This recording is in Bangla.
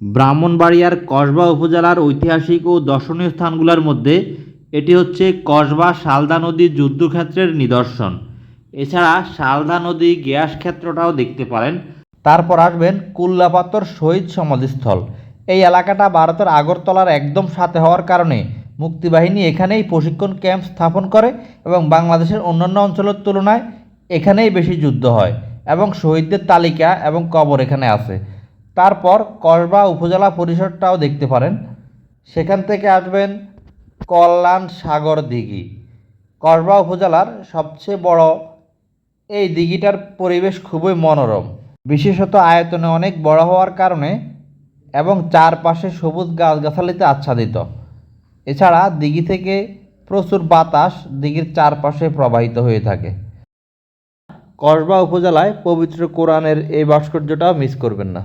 ব্রাহ্মণবাড়িয়ার কসবা উপজেলার ঐতিহাসিক ও দর্শনীয় স্থানগুলোর মধ্যে এটি হচ্ছে কসবা শালদা নদীর যুদ্ধক্ষেত্রের নিদর্শন। এছাড়া শালদা নদী গ্যাস ক্ষেত্রটাও দেখতে পারেন। তারপর আসবেন কুল্লাপাতর শহীদ সমাধিস্থল। এই এলাকাটা ভারতের আগরতলার একদম সাথে হওয়ার কারণে মুক্তিবাহিনী এখানেই প্রশিক্ষণ ক্যাম্প স্থাপন করে এবং বাংলাদেশের অন্যান্য অঞ্চলের তুলনায় এখানেই বেশি যুদ্ধ হয় এবং শহীদদের তালিকা এবং কবর এখানে আছে। তারপর কসবা উপজেলা পরিষদটাও দেখতে পারেন। সেখান থেকে আসবেন কল্যাণ সাগর দিঘি। কসবা উপজেলার সবচেয়ে বড় এই দিঘিটার পরিবেশ খুবই মনোরম। বিশেষত আয়তনে অনেক বড় হওয়ার কারণে এবং চারপাশে সবুজ গাছগাছালিতে আচ্ছাদিত। এছাড়া দিঘি থেকে প্রচুর বাতাস দিঘির চারপাশে প্রবাহিত হয়ে থাকে। কসবা উপজেলায় পবিত্র কোরআনের এই ভাস্কর্যটাও মিস করবেন না।